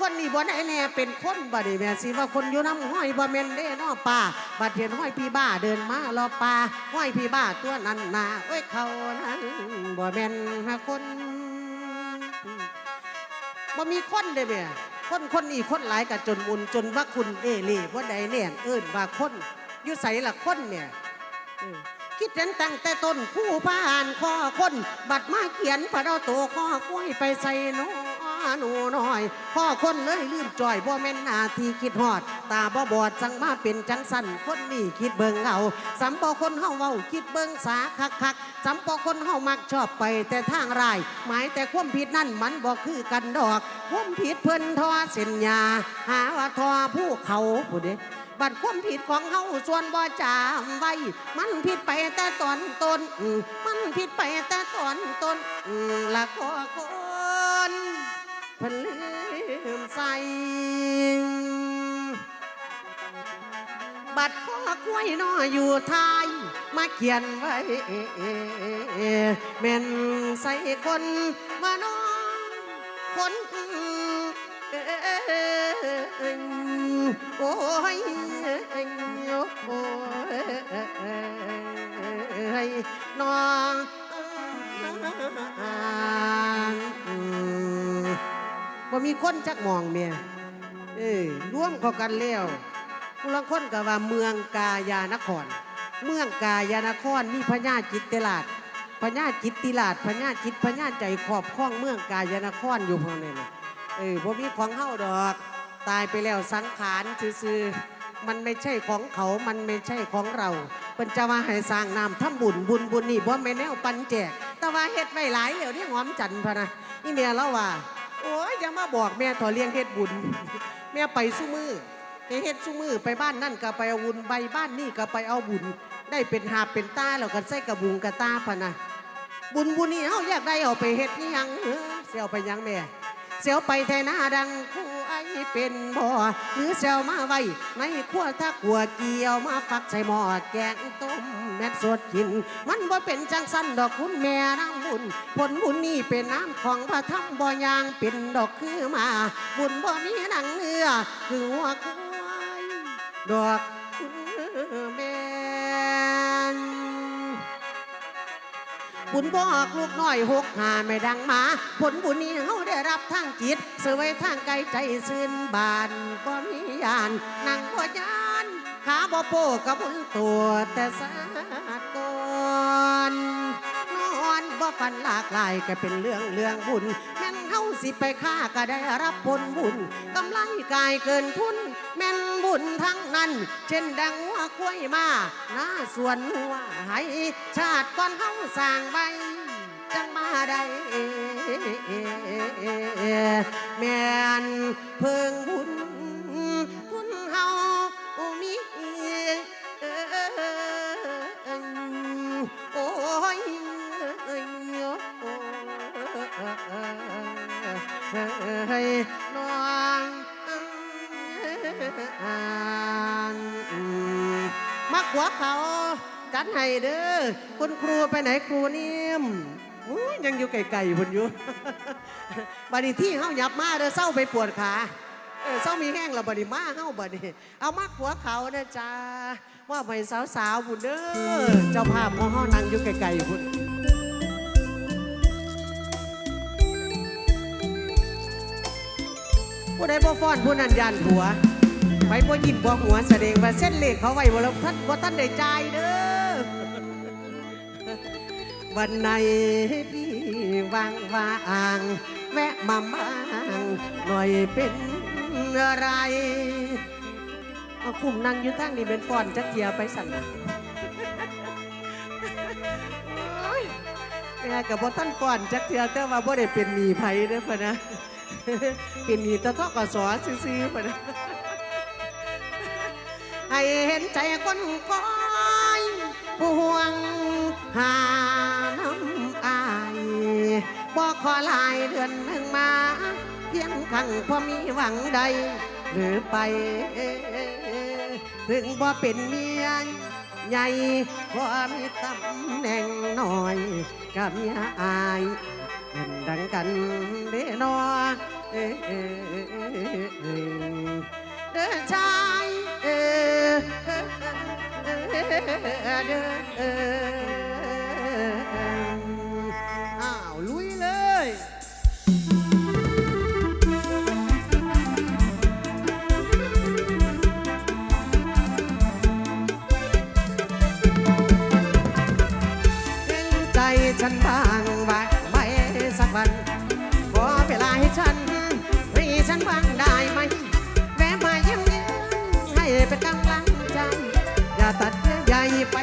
คนนี่บ่ได้แน่เป็นคนบ่ด้แม่สิว่าคนอยู่น้ำห้อยบ่แม่นเด้นาะป่าบัดเห็นห้อยพี่บ้าเดินมารอป่าห้อยพี่บ้าตัวนั้นนาเอ้ยเขานั้นบ่แม่นหาคนบ่มีคนเด้แม่คนคนนี้คนหลายกะจนมุนจนว่าคุณเอเล่บ่ได้แน่เอิ้นว่าคนอยู่ไสละคนเนี่ยคิดเห็นตั้งแต่ต้นคู่พานข้อคน บัดมาเขียนพระเราโตข้อกล้วยไปใส่น้อ หนูน้อยข้อคนเลยลืมจ่อยบ่แม่นหน้าที่คิดฮอด ตาบ่บอดจังมาเป็นจังสันคนนี่คิดเบิ่งเอาสำปอคนเฮาเว้าคิดเบิ่งสาคักคักสำปอคนเฮามักชอบไปแต่ทางร้ายหมายแต่ความผิดนั่นมันบ่คือกันดอกความผิดเพิ่นทอเส้นยาหาว่าทอผู้เขาผู้เด้บัดความผิดของเฮาส่วนบ่จำไว้ มันผิดไปแต่ตอนต้น มันผิดไปแต่ตอนต้นละก็คน กล้วยน้ออยู่ท้าย มาเขียนไว้แม่นใส่คนมาน้องคนโอ้ยโอ้ยน้องบ่มีคนจักมองเมียเอ้ยร่วมเข้ากันแล้ว ลังคนก็ว่าเมืองกายานคร เมืองกายานครมีพญาจิตติลาดพญาจิตติลาดพญาจิตพญาใจขอบข้องเมืองกายานครอยู่พวกนี้นะเออบ่มีของเฮาดอก ตายไปแล้วสังขารซื่อๆมันไม่ใช่ของเขามันไม่ใช่ของเราเพิ่นจะว่าให้สร้างน้ำทำบุญบุญบุญนี่บ่แม่นแนวปันแจก แต่ว่าเฮ็ดไว้หลายแล้วนี่หอมจันทร์พะนะนี่เมียเล่าว่าโอ้ยย่ามาบอกแม่ถอเลี้ยงเฮ็ดบุญ แม่ไปสู้มือ ไปเฮ็ดซุมือไปบ้านนั่นก็ไปเอาบุญใบบ้านนี่ก็ไปเอาบุญ ได้เป็นหาบเป็นตาแล้วก็ใส่กระบุงกระตาพะนะบุญบุญนี่เฮาอยากได้เอาไปเฮ็ดนี่ยังเออเสียเอาไปยังแม่เสียวไปแทนาดังคู่ไอ้เป็นบ่หรือเสียวมาไว้ในขั้วถ้ากัวเกี่ยวมาฟักใส่หม้อแกงต้มแม่สดกิน มันบ่เป็นจังสั้นดอกคุณแม่น้ำบุญผลบุญนี่เป็นน้ำของพระธรรมบ่ยางเป็นดอกคือมา บุญบ่มีหนังเนื้อคือหัวควาย ดอกแม่นบุญบอกลูกน้อยหกหาไม่ดังหมา ผลบุญนี้เขาได้รับทางจิตเสวยทางไกลใจซื่นบานบ่มียานนั่งบ่ยาน ขาบ่โปกับบุญตัวแต่สาดก่อนน อนบ่ฟันหลากหลายก็เป็นเรื่องเรื่องบุญแม่นเฮาสิไปฆ่าก็ได้รับผลบุญกำไรกายเกินทุนแม่นบุญทั้งนั้น เช่นดังหัวคุ้ยมาหน้าสวนหัวให้ชาติก่อนเฮาสร้างไว้จังมาได้แม่นเพิ่งบุญ เฮ้น้องมักหัวเขาจัดให้เด้อคุณครูไปไหนครูนิ่มยังอยู่ไกลๆพุ่นอยู่บัดนี้ที่เฮาหยับมาเด้อเศร้าไปปวดขาเออเศร้ามีแห้งแล้วบัดนี้มาเฮาบัดนี้เอามักหัวเขาเด้อจ้าว่าไปสาวๆพุ่นเด้อเจ้าภาพของเฮานั่งอยู่ไกลๆพุ่น ผู้ใดบ่ฟ้อนผู้นั้นยานผัว ไปบ่ยิ้มบ่หัวแสดงว่าเส้นเลขเขาไว้บ่แล้วท่านบ่ท่านได้จ่ายเด้อวันไหนพี่วางวางแวะมาบ้างหน่อยเป็นอะไรเอาคุมนั่งอยู่ทางนี้เป็นฟ้อนจักเทียไปสั่นนะโอ้ยแม่กับบ่ท่านฟ้อนจักเทียแต่ว่าบ่ได้เป็นหนี้ไผเด้อพะนะ เป็นหนี้ตะทอกสอซื้อๆพะนะให้เห็นใจคนคอยผู้ห่วงหาน้ำอายบอกขอหลายเดือนหนึ่งมา เพียงครั้งพอมีหวังใด หรือไป ถึงบ่เป็นเมีย ใหญ่พอมีตำแหน่งหน่อยกับเมียอายเป็นดังกันเด้นอเออเด้อชายเออเด้อ ฉันบ้างไว้ไว้สักวันขอเวลาให้ฉันให้ฉันบ้างได้ไหมแวะมายี่ยมเยีให้เป็นกำลังใจอย่าตัดเยื่อใยไป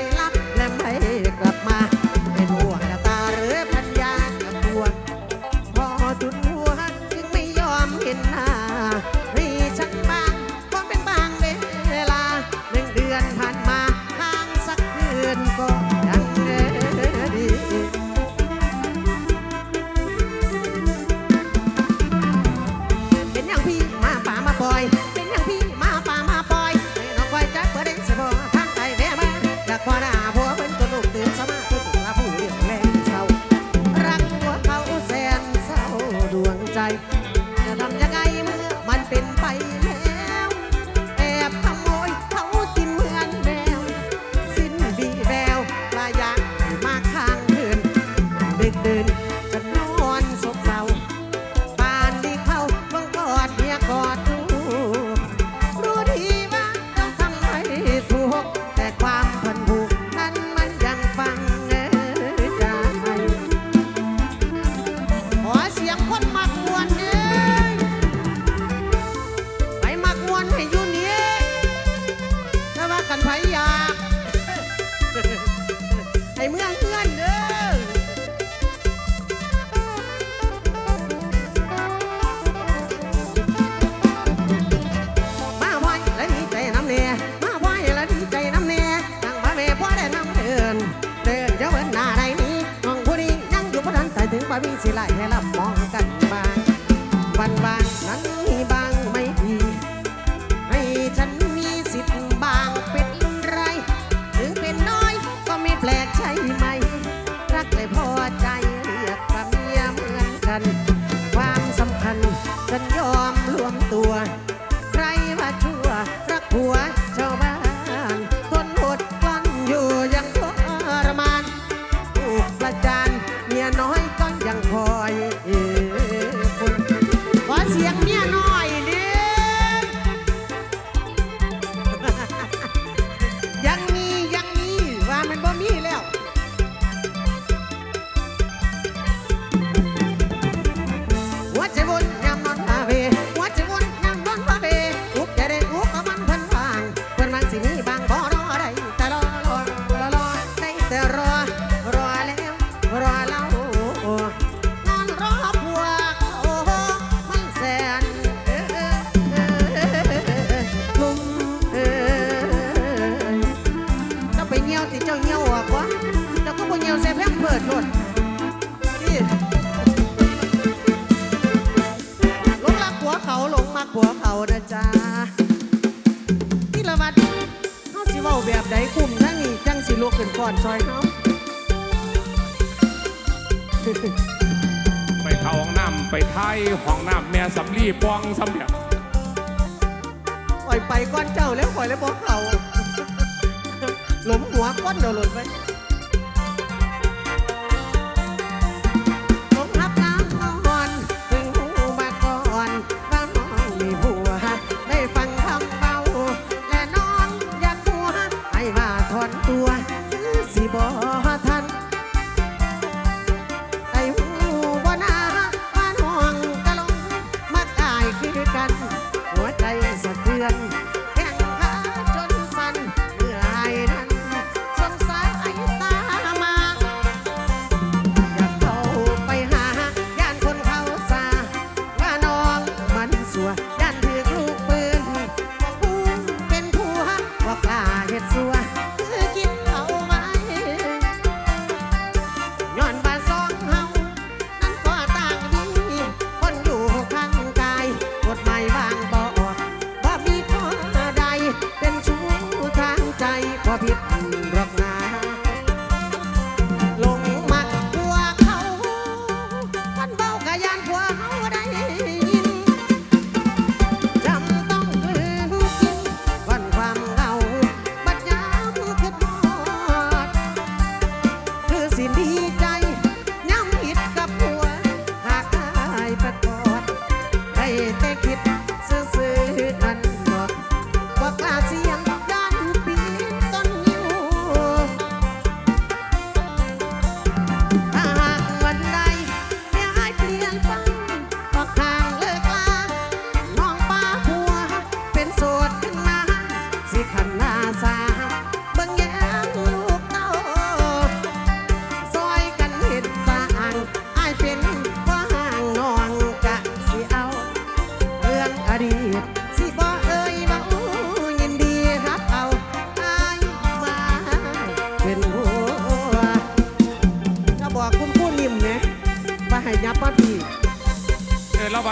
สิไหลแห่ไหลำแม่สำลีปองสำเนี่ยปล่อยไปก้อนเจ้าแล้วปล่อยแล้วบอกเขาหลมหัวก้อนเดี๋ยวหล่นไป and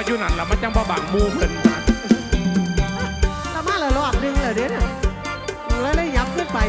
อยู่นั่นล่ะมันจังบ่บางมูขึ้นนะเรามาเละรอบหนึงเลยเด้อเน่ยแล้วเลยยับขึ้นไป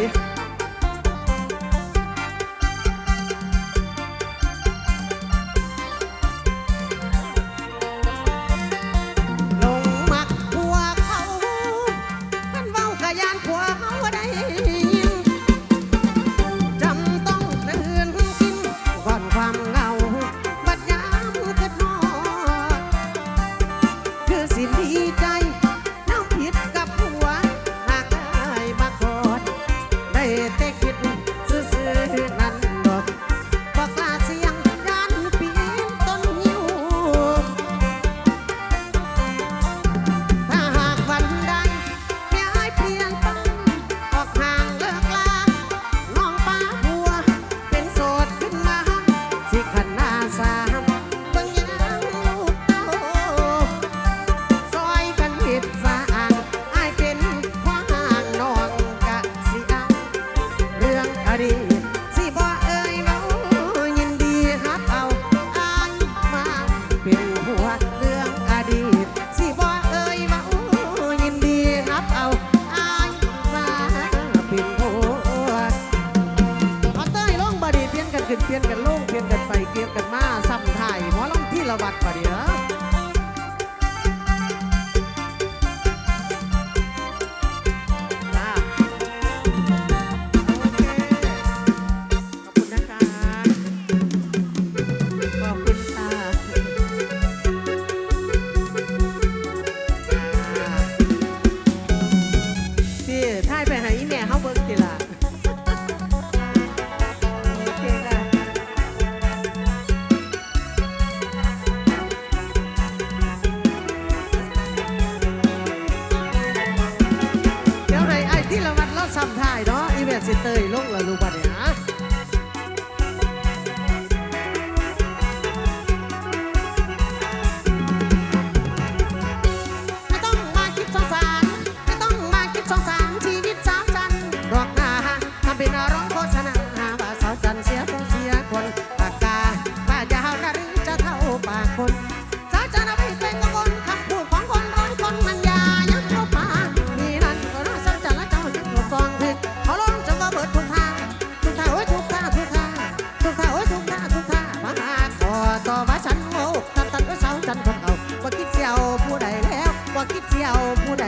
variedad. faceta ยวผู้ใด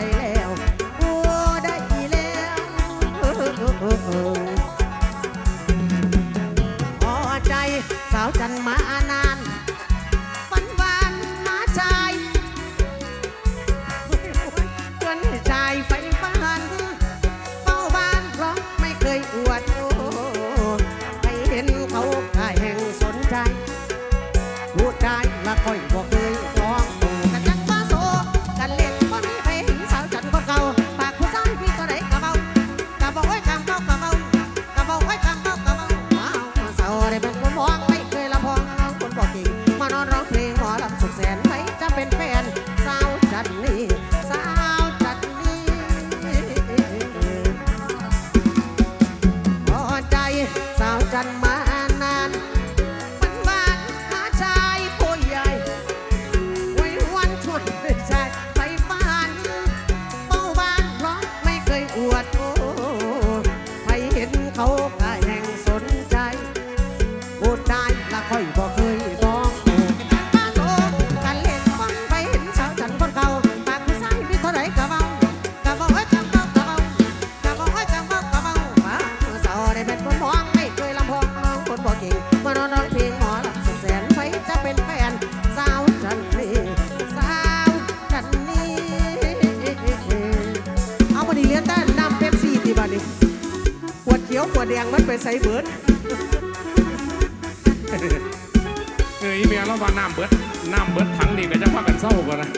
ใส่เบิดเอ้ยเมียเราว่าน้ำเบิดน้ำเบิดทั้งนี่ก็จะพากันเศร้ากันนะ